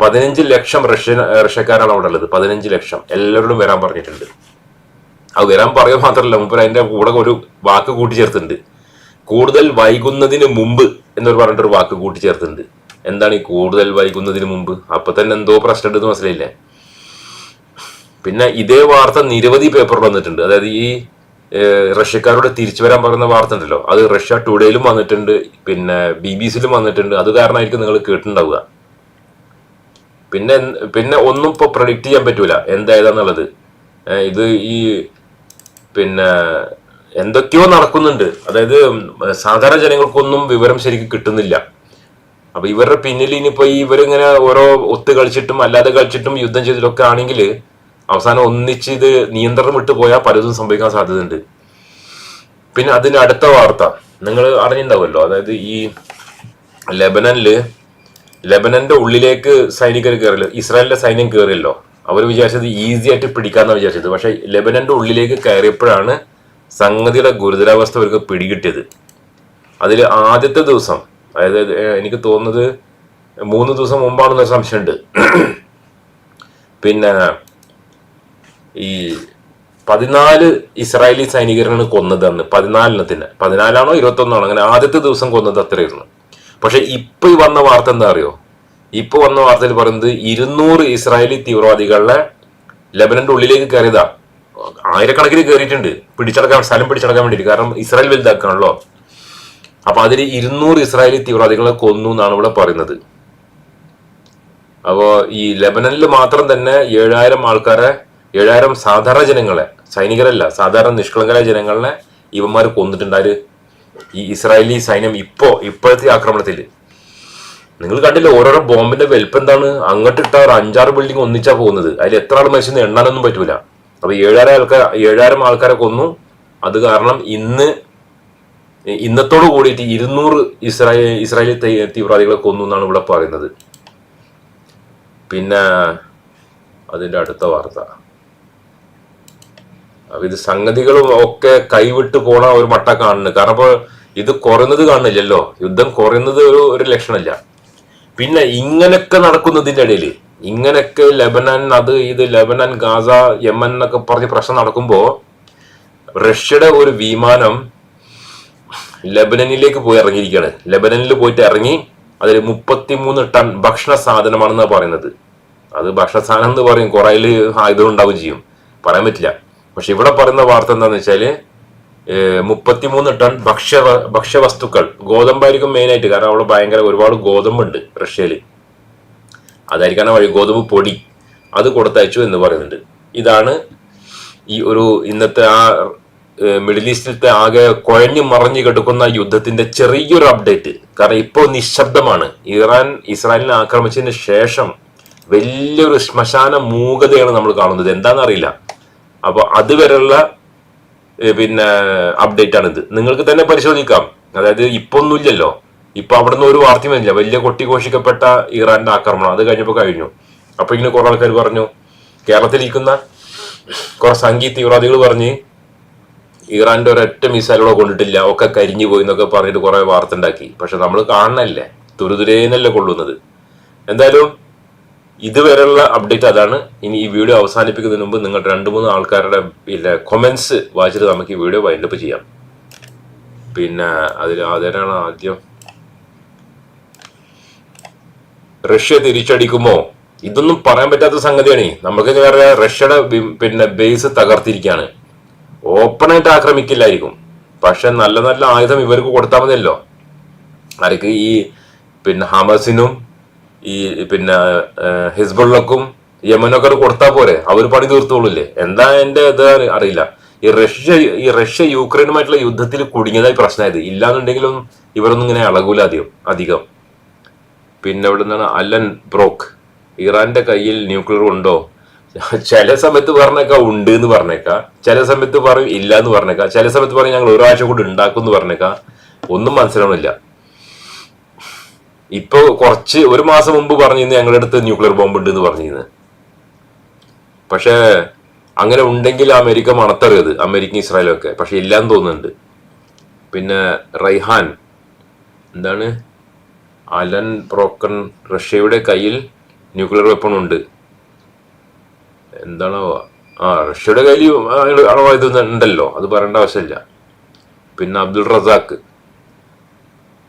പതിനഞ്ച് ലക്ഷം റഷ്യൻ റഷ്യക്കാരാണ് അവിടെ ഉള്ളത്. പതിനഞ്ച് ലക്ഷം എല്ലാവരോടും വരാൻ പറഞ്ഞിട്ടുണ്ട്. അത് വരാൻ പറയുക മാത്രമല്ല മുമ്പ് അതിന്റെ കൂടെ ഒരു വാക്ക് കൂട്ടിച്ചേർത്തിട്ടുണ്ട് കൂടുതൽ വൈകുന്നതിന് മുമ്പ് എന്നൊരു പറഞ്ഞിട്ടൊരു വാക്ക് കൂട്ടിച്ചേർത്തിട്ടുണ്ട് എന്താണ് ഈ കൂടുതൽ വൈകുന്നതിന് മുമ്പ്? അപ്പൊ തന്നെ എന്തോ പ്രശ്നം ഉണ്ടെന്ന് മനസ്സിലായില്ലേ? പിന്നെ ഇതേ വാർത്ത നിരവധി പേപ്പറിൽ വന്നിട്ടുണ്ട്. അതായത് ഈ റഷ്യക്കാരോട് തിരിച്ചു വരാൻ പറയുന്ന വാർത്ത ഉണ്ടല്ലോ. അത് റഷ്യ ടുഡേയിലും വന്നിട്ടുണ്ട് പിന്നെ ബി ബി സിയിലും വന്നിട്ടുണ്ട്. അത് കാരണമായിരിക്കും നിങ്ങൾ കേട്ടിട്ടുണ്ടാവുക. പിന്നെ പിന്നെ ഒന്നും ഇപ്പൊ പ്രഡിക്റ്റ് ചെയ്യാൻ പറ്റൂല. എന്തായതാന്നുള്ളത് ഇത് ഈ പിന്നെ എന്തൊക്കെയോ നടക്കുന്നുണ്ട്. അതായത് സാധാരണ ജനങ്ങൾക്കൊന്നും വിവരം ശരിക്കും കിട്ടുന്നില്ല. അപ്പൊ ഇവരുടെ പിന്നിൽ ഇനിയിപ്പോ ഇവരിങ്ങനെ ഓരോ ഒത്ത് കളിച്ചിട്ടും അല്ലാതെ കളിച്ചിട്ടും യുദ്ധം ചെയ്തിട്ടൊക്കെ ആണെങ്കിൽ അവസാനം ഒന്നിച്ച് ഇത് നിയന്ത്രണം വിട്ടു പോയാൽ പലതും സംഭവിക്കാൻ സാധ്യതയുണ്ട്. പിന്നെ അതിന് അടുത്ത വാർത്ത. നിങ്ങൾ അറിഞ്ഞിട്ടുണ്ടാവുമല്ലോ അതായത് ഈ ലെബനനിൽ ലെബനന്റെ ഉള്ളിലേക്ക് സൈനികർ കയറില്ല ഇസ്രായേലിന്റെ സൈന്യം കയറിയല്ലോ അവർ വിചാരിച്ചത് ഈസി ആയിട്ട് പിടിക്കാന്നാണ് വിചാരിച്ചത്. പക്ഷെ ലെബനന്റെ ഉള്ളിലേക്ക് കയറിയപ്പോഴാണ് സംഗതിയുടെ ഗുരുതരാവസ്ഥ അവർക്ക് പിടികിട്ടിയത്. അതിൽ ആദ്യത്തെ ദിവസം അതായത് എനിക്ക് തോന്നുന്നത് മൂന്ന് ദിവസം മുമ്പാണെന്നൊരു സംശയമുണ്ട്. പിന്നെ ഈ പതിനാല് ഇസ്രായേലി സൈനികരാണ് കൊന്നത് അന്ന് പതിനാലിനത്തിന് പതിനാലാണോ ഇരുപത്തൊന്നാണോ? അങ്ങനെ ആദ്യത്തെ ദിവസം കൊന്നത് അത്രയായിരുന്നു പക്ഷെ ഇപ്പൊ ഈ വന്ന വാർത്ത എന്താ അറിയോ? ഇപ്പൊ വന്ന വാർത്തയിൽ പറയുന്നത് ഇരുന്നൂറ് ഇസ്രായേലി തീവ്രവാദികളെ ലബനന്റെ ഉള്ളിലേക്ക് കയറിയതാ. ആയിരക്കണക്കിന് കയറിയിട്ടുണ്ട്. പിടിച്ചടക്കാൻ സ്ഥലം പിടിച്ചടക്കാൻ വേണ്ടിയിട്ട്. കാരണം ഇസ്രായേൽ വലുതാക്കാണല്ലോ. അപ്പൊ അതിൽ ഇരുന്നൂറ് ഇസ്രായേലി തീവ്രവാദികളെ കൊന്നു എന്നാണ് ഇവിടെ പറയുന്നത്. അപ്പോ ഈ ലബനനിൽ മാത്രം തന്നെ ഏഴായിരം ആൾക്കാരെ ഏഴായിരം സാധാരണ ജനങ്ങളെ സൈനികരല്ല സാധാരണ നിഷ്കളങ്കരായ ജനങ്ങളെ ഇവന്മാർ കൊന്നിട്ടുണ്ടാര് ഈ ഇസ്രായേലി സൈന്യം ഇപ്പോ ഇപ്പോഴത്തെ ആക്രമണത്തിൽ. നിങ്ങൾ കണ്ടില്ലേ ഓരോരോ ബോംബിന്റെ വലിപ്പം എന്താണ്? അങ്ങോട്ട് ഇട്ട ഒരു അഞ്ചാറ് ബിൽഡിംഗ് ഒന്നിച്ചാ പോകുന്നത്. അതിൽ എത്ര ആൾ മനുഷ്യന് എണ്ണാനൊന്നും പറ്റൂല. അപ്പൊ ഏഴായിരം ആൾക്കാർ ഏഴായിരം ആൾക്കാരെ കൊന്നു. അത് കാരണം ഇന്ന് ഇന്നത്തോട് കൂടിയിട്ട് ഇരുന്നൂറ് ഇസ്രായേൽ ഇസ്രായേലി തീവ്രവാദികളെ കൊന്നു എന്നാണ് ഇവിടെ പറയുന്നത്. പിന്നെ അതിന്റെ അടുത്ത വാർത്ത. ഇത് സംഗതികളും ഒക്കെ കൈവിട്ട് പോണ ഒരു മട്ട കാണുന്നു. കാരണം ഇപ്പൊ ഇത് കുറയുന്നത് കാണുന്നില്ലല്ലോ. യുദ്ധം കുറയുന്നത് ഒരു ഒരു ലക്ഷണമില്ല. പിന്നെ ഇങ്ങനൊക്കെ നടക്കുന്നതിന്റെ ഇടയിൽ ഇങ്ങനൊക്കെ ലെബനൻ അത് ഇത് ലെബനൻ ഗാസ യമൻ എന്നൊക്കെ പറഞ്ഞ് പ്രശ്നം നടക്കുമ്പോ റഷ്യയുടെ ഒരു വിമാനം ലെബനനിലേക്ക് പോയി ഇറങ്ങിയിരിക്കുകയാണ്. ലെബനനിൽ പോയിട്ട് ഇറങ്ങി അതിൽ മുപ്പത്തിമൂന്ന് ടൺ ഭക്ഷണ സാധനമാണെന്നാണ് പറയുന്നത്. അത് ഭക്ഷണ സാധനം എന്ന് പറയും. കുറയിൽ ആയുധം ഉണ്ടാവുകയും ചെയ്യും. പറയാൻ പറ്റില്ല. പക്ഷെ ഇവിടെ പറയുന്ന വാർത്ത എന്താന്ന് വെച്ചാൽ മുപ്പത്തിമൂന്ന് ടൺ ഭക്ഷ്യ ഭക്ഷ്യവസ്തുക്കൾ ഗോതമ്പായിരിക്കും മെയിൻ ആയിട്ട്. കാരണം അവിടെ ഭയങ്കര ഒരുപാട് ഗോതമ്പുണ്ട് റഷ്യയിൽ അതായിരിക്കാണ് വഴി ഗോതമ്പ് പൊടി അത് കൊടുത്തയച്ചു എന്ന് പറയുന്നുണ്ട്. ഇതാണ് ഈ ഒരു ഇന്നത്തെ ആ മിഡിൽ ഈസ്റ്റിലത്തെ ആകെ കുഴഞ്ഞു മറിഞ്ഞു കിടക്കുന്ന യുദ്ധത്തിന്റെ ചെറിയൊരു അപ്ഡേറ്റ് കാരണം ഇപ്പോൾ നിശബ്ദമാണ്. ഇറാൻ ഇസ്രായേലിനെ ആക്രമിച്ചതിന് ശേഷം വലിയൊരു ശ്മശാന മൂകതയാണ് നമ്മൾ കാണുന്നത്. എന്താണെന്ന് അറിയില്ല അപ്പൊ അതുവരെയുള്ള പിന്നെ അപ്ഡേറ്റ് ആണിത് നിങ്ങൾക്ക് തന്നെ പരിശോധിക്കാം. അതായത് ഇപ്പൊ ഒന്നുമില്ലല്ലോ ഇപ്പൊ അവിടെ നിന്ന് ഒരു വാർത്തയും വന്നില്ല. വലിയ കൊട്ടിഘോഷിക്കപ്പെട്ട ഇറാന്റെ ആക്രമണം. അത് കഴിഞ്ഞപ്പോ കഴിഞ്ഞു. അപ്പൊ ഇങ്ങനെ കുറെ ആൾക്കാർ പറഞ്ഞു കേരളത്തിലിരിക്കുന്ന കുറെ സംഘീയ തീവ്രവാദികൾ പറഞ്ഞ് ഇറാന്റെ ഒരൊറ്റ മിസൈലുകളോ കൊണ്ടിട്ടില്ല. ഒക്കെ കരിഞ്ഞു പോയി എന്നൊക്കെ പറഞ്ഞിട്ട് കുറെ വാർത്ത ഉണ്ടാക്കി. പക്ഷെ നമ്മൾ കാണണല്ലേ. തുരുതുരേനല്ലേ കൊള്ളുന്നത്. എന്തായാലും ഇതുവരെയുള്ള അപ്ഡേറ്റ് അതാണ്. ഇനി ഈ വീഡിയോ അവസാനിപ്പിക്കുന്നതിന് മുമ്പ് നിങ്ങൾ രണ്ട് മൂന്ന് ആൾക്കാരുടെ പിന്നെ കൊമൻസ് വായിച്ചിട്ട് നമുക്ക് ഈ വീഡിയോ വൈൻഡപ്പ് ചെയ്യാം. പിന്നെ അതിൽ ആദ്യമാണ് ആദ്യം റഷ്യ തിരിച്ചടിക്കുമോ? ഇതൊന്നും പറയാൻ പറ്റാത്ത സംഗതിയാണ്. നമുക്ക് വേറെ റഷ്യയുടെ പിന്നെ ബേസ് തകർത്തിരിക്കുകയാണ്. ഓപ്പണായിട്ട് ആക്രമിക്കില്ലായിരിക്കും. പക്ഷെ നല്ല നല്ല ആയുധം ഇവർക്ക് കൊടുത്താൽ മതിയല്ലോ. ആർക്ക് ഈ പിന്നെ ഹമസിനും ഈ പിന്നെ ഹിസ്ബുള്ളക്കും യമനൊക്കെ കൊടുത്താൽ പോരെ. അവർ പണി തീർത്തോളില്ലേ? എന്താ എന്റെ ഇത് അറിയില്ല. ഈ റഷ്യ ഈ റഷ്യ യുക്രൈനുമായിട്ടുള്ള യുദ്ധത്തിൽ കുടുങ്ങിയതായി പ്രശ്നമായത്. ഇല്ലാന്നുണ്ടെങ്കിലും ഇവരൊന്നും ഇങ്ങനെ ഇളകൂല അധികം അധികം. പിന്നെ ഇവിടെ നിന്നാണ് അലൻ ബ്രോക്ക്. ഇറാന്റെ കയ്യിൽ ന്യൂക്ലിയർ ഉണ്ടോ? ചില സമയത്ത് പറഞ്ഞേക്കാ ഉണ്ട് എന്ന് പറഞ്ഞേക്കാ. ചില സമയത്ത് പറയും ഇല്ല എന്ന് പറഞ്ഞേക്കാ. ചില സമയത്ത് പറയും ഞങ്ങൾ ഒരാഴ്ച കൂടി ഉണ്ടാക്കും എന്ന് പറഞ്ഞേക്കാ. ഒന്നും മനസ്സിലാവണില്ല ഇപ്പൊ കുറച്ച് ഒരു മാസം മുമ്പ് പറഞ്ഞിരുന്നു ഞങ്ങളുടെ അടുത്ത് ന്യൂക്ലിയർ ബോംബ് ഉണ്ട് എന്ന് പറഞ്ഞിരുന്നു. പക്ഷേ അങ്ങനെ ഉണ്ടെങ്കിൽ അമേരിക്ക മണത്തറിയത് അമേരിക്ക ഇസ്രായേലും ഒക്കെ. പക്ഷെ ഇല്ലാന്ന് തോന്നുന്നുണ്ട്. പിന്നെ റൈഹാൻ എന്താണ്? അലൻ ബ്രോക്കൺ റഷ്യയുടെ കയ്യിൽ ന്യൂക്ലിയർ വെപ്പൺ ഉണ്ട്. എന്താണ്? ആ റഷ്യയുടെ കയ്യിൽ അളവായത് ഉണ്ടല്ലോ. അത് പറയേണ്ട ആവശ്യമില്ല. പിന്നെ അബ്ദുൾ റസാഖ്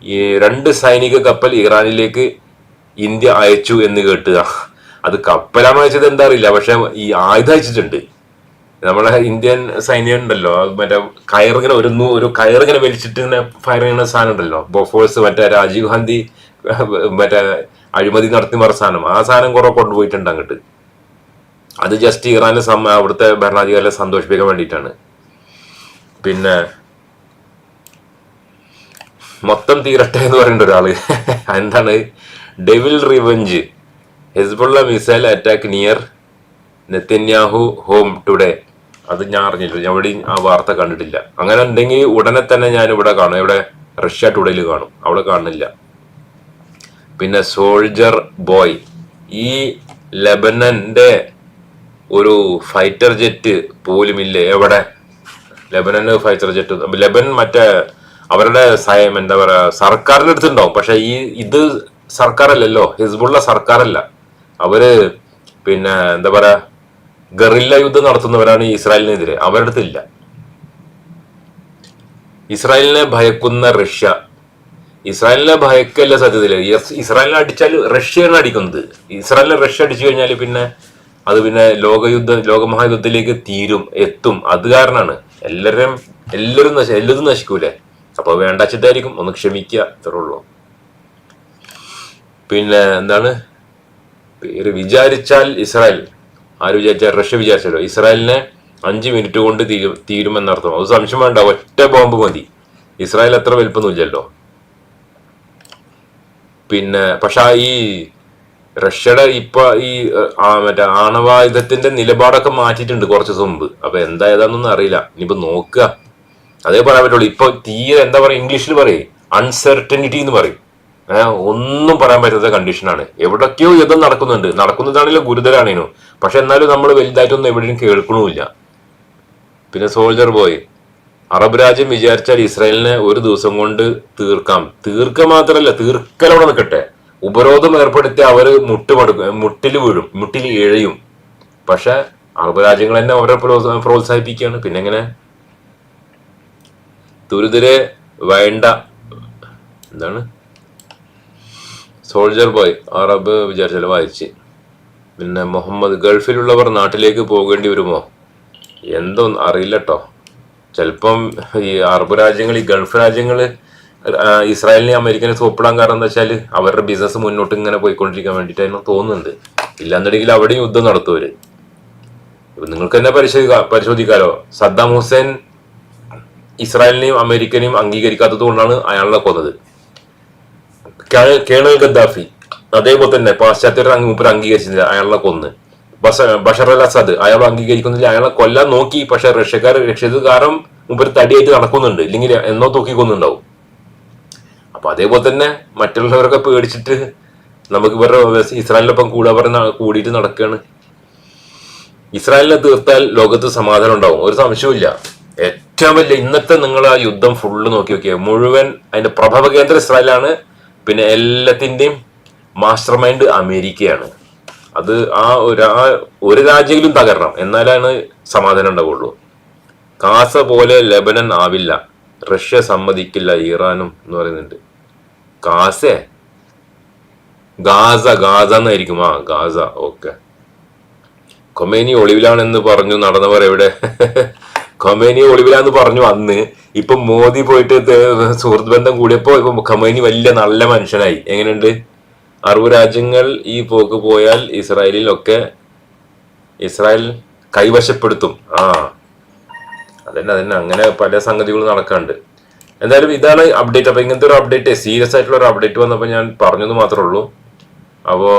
ഈ രണ്ട് സൈനിക കപ്പൽ ഇറാനിലേക്ക് ഇന്ത്യ അയച്ചു എന്ന് കേട്ടുക അത് കപ്പലാണ് അയച്ചത് എന്താ അറിയില്ല. പക്ഷെ ഈ ആയുധം അയച്ചിട്ടുണ്ട്. നമ്മളെ ഇന്ത്യൻ സൈന്യം ഉണ്ടല്ലോ. മറ്റേ കയറിങ്ങനെ ഒരു ഒരു കയറിങ്ങനെ വലിച്ചിട്ട് ഇങ്ങനെ ഫയർ ചെയ്യുന്ന സാധനം ഉണ്ടല്ലോ. ബോഫോഴ്സ് മറ്റേ രാജീവ് ഗാന്ധി മറ്റേ അഴിമതി നടത്തി മറ സാധനം. ആ സാധനം കുറെ കൊണ്ടുപോയിട്ടുണ്ട് അങ്ങോട്ട്. അത് ജസ്റ്റ് ഇറാനെ സം അവിടുത്തെ ഭരണാധികാരികളെ സന്തോഷിപ്പിക്കാൻ വേണ്ടിയിട്ടാണ്. പിന്നെ മൊത്തം തീരട്ടെ എന്ന് പറയേണ്ട ഒരാൾ. എന്താണ്? Devil revenge Hezbollah missile attack near Netanyahu home today അത് ഞാൻ അറിഞ്ഞില്ല ഞാൻ ഇവിടെ ആ വാർത്ത കണ്ടിട്ടില്ല. അങ്ങനെ ഉണ്ടെങ്കിൽ ഉടനെ തന്നെ ഞാൻ ഇവിടെ കാണും. ഇവിടെ റഷ്യ ടുഡേയിൽ കാണും. അവിടെ കാണുന്നില്ല. പിന്നെ സോൾജർ ബോയ് ഈ ലെബനന്റെ ഒരു ഫൈറ്റർ ജെറ്റ് പോലുമില്ലേ? എവിടെ? ലെബനന് ഫൈറ്റർ ജെറ്റ് ലെബൻ മറ്റേ അവരുടെ സയം എന്താ പറയാ സർക്കാരിന്റെ അടുത്തുണ്ടാവും. പക്ഷേ ഈ ഇത് സർക്കാരല്ലല്ലോ. ഹിസ്ബുള്ള സർക്കാരല്ല. അവർ പിന്നെ എന്താ പറയാ ഗറില്ല യുദ്ധം നടത്തുന്നവരാണ് ഇസ്രായേലിനെതിരെ. അവരുടെ അടുത്തില്ല ഇസ്രായേലിനെ ഭയക്കുന്ന റഷ്യ. ഇസ്രായേലിനെ ഭയക്കല്ല സത്യത്തിൽ ഇസ് ഇസ്രായേലിനെ അടിച്ചാൽ റഷ്യയാണ് അടിക്കുന്നത്. ഇസ്രായേലിനെ റഷ്യ അടിച്ചു കഴിഞ്ഞാൽ പിന്നെ അത് പിന്നെ ലോകയുദ്ധ ലോകമഹായുദ്ധത്തിലേക്ക് തീരും എത്തും. അത് കാരണമാണ് എല്ലാവരും എല്ലാവരും നശ എല്ലാതും നശിക്കൂലേ? അപ്പൊ വേണ്ടാച്ചിട്ടായിരിക്കും ഒന്ന് ക്ഷമിക്കുക ഇത്രേ ഉള്ളൂ. പിന്നെ എന്താണ്? വിചാരിച്ചാൽ ഇസ്രായേൽ. ആര് വിചാരിച്ചാൽ റഷ്യ വിചാരിച്ചല്ലോ ഇസ്രായേലിനെ അഞ്ച് മിനിറ്റ് കൊണ്ട് തീരും തീരുമെന്നർത്ഥം. അത് സംശയം വേണ്ട. ഒറ്റ ബോംബ് മതി. ഇസ്രായേൽ അത്ര വലുപ്പമൊന്നുമില്ലല്ലോ പിന്നെ പക്ഷെ ഈ റഷ്യയുടെ ഇപ്പൊ ഈ മറ്റേ ആണവായുധത്തിന്റെ നിലപാടൊക്കെ മാറ്റിയിട്ടുണ്ട് കുറച്ച് മുമ്പ്. അപ്പൊ എന്താ ഏതാണെന്നൊന്നും അറിയില്ല. ഇനിയിപ്പോ നോക്കുക. അതേ പറയാൻ പറ്റുള്ളൂ ഇപ്പൊ തീരെ എന്താ പറയുക ഇംഗ്ലീഷിൽ പറയും അൺസെർട്ടനിറ്റി എന്ന് പറയും. ഒന്നും പറയാൻ പറ്റാത്ത കണ്ടീഷനാണ് എവിടൊക്കെയോ യുദ്ധം നടക്കുന്നുണ്ട്. നടക്കുന്നതാണെങ്കിലും ഗുരുതരാണേനു. പക്ഷെ എന്നാലും നമ്മൾ വലുതായിട്ടൊന്നും എവിടെയും കേൾക്കണമില്ല. പിന്നെ സോൾജർ ബോയ് അറബ് രാജ്യം വിചാരിച്ചാൽ ഇസ്രായേലിനെ ഒരു ദിവസം കൊണ്ട് തീർക്കാം. തീർക്ക മാത്രമല്ല തീർക്കലോടെ നിൽക്കട്ടെ. ഉപരോധം ഏർപ്പെടുത്തി അവർ മുട്ടുമടുക്കും മുട്ടിൽ വീഴും. മുട്ടിൽ ഇഴയും. പക്ഷെ അറബ് രാജ്യങ്ങൾ തന്നെ അവരെ പ്രോത്സാ- പ്രോത്സാഹിപ്പിക്കുകയാണ്. പിന്നെ എങ്ങനെ? ദുരിതരെ വേണ്ട. എന്താണ്? സോൾജർ ബോയ് അറബ് വിചാരിച്ചാൽ വായിച്ച്. പിന്നെ മുഹമ്മദ് ഗൾഫിലുള്ളവർ നാട്ടിലേക്ക് പോകേണ്ടി വരുമോ? എന്തോ അറിയില്ല കേട്ടോ ചിലപ്പം ഈ അറബ് രാജ്യങ്ങൾ ഈ ഗൾഫ് രാജ്യങ്ങൾ ഇസ്രായേലിനെ അമേരിക്കനെ സോപ്പിടാൻ കാരണം എന്താ വെച്ചാൽ അവരുടെ ബിസിനസ് മുന്നോട്ട് ഇങ്ങനെ പോയിക്കൊണ്ടിരിക്കാൻ വേണ്ടിയിട്ടായിരുന്നു തോന്നുന്നുണ്ട്. ഇല്ലാന്നുണ്ടെങ്കിൽ അവിടെയും യുദ്ധം നടത്തുവര്. നിങ്ങൾക്ക് തന്നെ പരിശോധിക്കാ പരിശോധിക്കാലോ? സദ്ദാം ഹുസൈൻ ഇസ്രായേലിനെയും അമേരിക്കനെയും അംഗീകരിക്കാത്തത് കൊണ്ടാണ് അയാളെ കൊന്നത്. കേണൽ ഗദ്ദാഫി അതേപോലെ തന്നെ പാശ്ചാത്യർ മൂപ്പർ അംഗീകരിച്ചില്ല അയാളെ കൊന്ന്. ബസ- ബഷർ അൽ അസദ് അയാൾ അംഗീകരിക്കുന്നില്ല അയാളെ കൊല്ലാൻ നോക്കി പക്ഷെ റഷ്യക്കാർ രക്ഷിച്ചത് കാരണം മുമ്പ് തടിയായിട്ട് നടക്കുന്നുണ്ട് ഇല്ലെങ്കിൽ എന്നോ തൂക്കി കൊന്നുണ്ടാവും അപ്പൊ അതേപോലെ തന്നെ മറ്റുള്ളവരൊക്കെ പേടിച്ചിട്ട് നമുക്ക് ഇവരുടെ ഇസ്രായേലിനൊപ്പം കൂടാ പറഞ്ഞ കൂടിയിട്ട് നടക്കുകയാണ് ഇസ്രായേലിനെ തീർത്താൽ ലോകത്ത് സമാധാനം ഉണ്ടാവും ഒരു സംശയവുമില്ല. ഏറ്റവും വലിയ ഇന്നത്തെ നിങ്ങൾ ആ യുദ്ധം ഫുള്ള് നോക്കി നോക്കിയാൽ മുഴുവൻ അതിന്റെ പ്രഭവ കേന്ദ്രം ഇസ്രായേലാണ് പിന്നെ എല്ലാത്തിന്റെയും മാസ്റ്റർ മൈൻഡ് അമേരിക്കയാണ്. അത് ആ ഒരു ആ ഒരു രാജ്യയിലും തകരണം. എന്നാലാണ് സമാധാനം ഉണ്ടാവുള്ളൂ. കാസ പോലെ ലെബനൻ ആവില്ല. റഷ്യ സമ്മതിക്കില്ല. ഇറാനും എന്ന് പറയുന്നുണ്ട്. കാസേ ഗാസ ഗാസ എന്നായിരിക്കും. ആ ഗാസ. ഓക്കെ. കൊമേനി ഒളിവിലാണെന്ന് പറഞ്ഞു നടന്നവർ എവിടെ? കൊമേനി ഒളിവിലാന്ന് പറഞ്ഞു അന്ന്. ഇപ്പൊ മോദി പോയിട്ട് സുഹൃത്ത് ബന്ധം കൂടിയപ്പോ ഇപ്പൊ ഖമേനി വലിയ നല്ല മനുഷ്യനായി. എങ്ങനെയുണ്ട്? അറബ് രാജ്യങ്ങൾ ഈ പോക്ക് പോയാൽ ഇസ്രായേലിലൊക്കെ ഇസ്രായേൽ കൈവശപ്പെടുത്തും. ആ. അതന്നെ അതന്നെ. അങ്ങനെ പല സംഗതികളും നടക്കാണ്ട്. എന്തായാലും ഇതാണ് അപ്ഡേറ്റ് അപ്പൊ ഇങ്ങനത്തെ ഒരു അപ്ഡേറ്റ് സീരിയസ് ആയിട്ടുള്ള ഒരു അപ്ഡേറ്റ് വന്നപ്പോൾ ഞാൻ പറഞ്ഞത് മാത്രമേ ഉള്ളൂ. അപ്പോ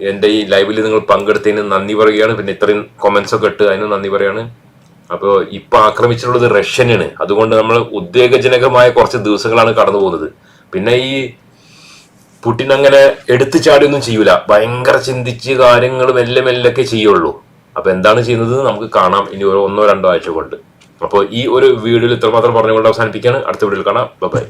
എന്റെ ഈ ലൈവിൽ നിങ്ങൾ പങ്കെടുത്തതിന് നന്ദി പറയുകയാണ്. പിന്നെ ഇത്രയും കൊമന്റ്സ് ഒക്കെ ഇട്ട് അതിന് നന്ദി പറയാണ് അപ്പോൾ ഇപ്പൊ ആക്രമിച്ചിട്ടുള്ളത് റഷ്യനാണ്. അതുകൊണ്ട് നമ്മൾ ഉദ്വേഗജനകമായ കുറച്ച് ദിവസങ്ങളാണ് കടന്നു പോകുന്നത്. പിന്നെ ഈ പുടിൻ അങ്ങനെ എടുത്തു ചാടിയൊന്നും ചെയ്യൂല. ഭയങ്കര ചിന്തിച്ച് കാര്യങ്ങൾ മെല്ലെ മെല്ലൊക്കെ ചെയ്യുള്ളൂ. അപ്പൊ എന്താണ് ചെയ്യുന്നത് നമുക്ക് കാണാം ഇനി ഒന്നോ രണ്ടോ ആഴ്ച കൊണ്ട്. അപ്പോൾ ഈ ഒരു വീഡിയോയിൽ ഇത്രമാത്രം പറഞ്ഞുകൊണ്ട് അവസാനിപ്പിക്കുകയാണ്. അടുത്ത വീഡിയോയിൽ കാണാം. ബൈ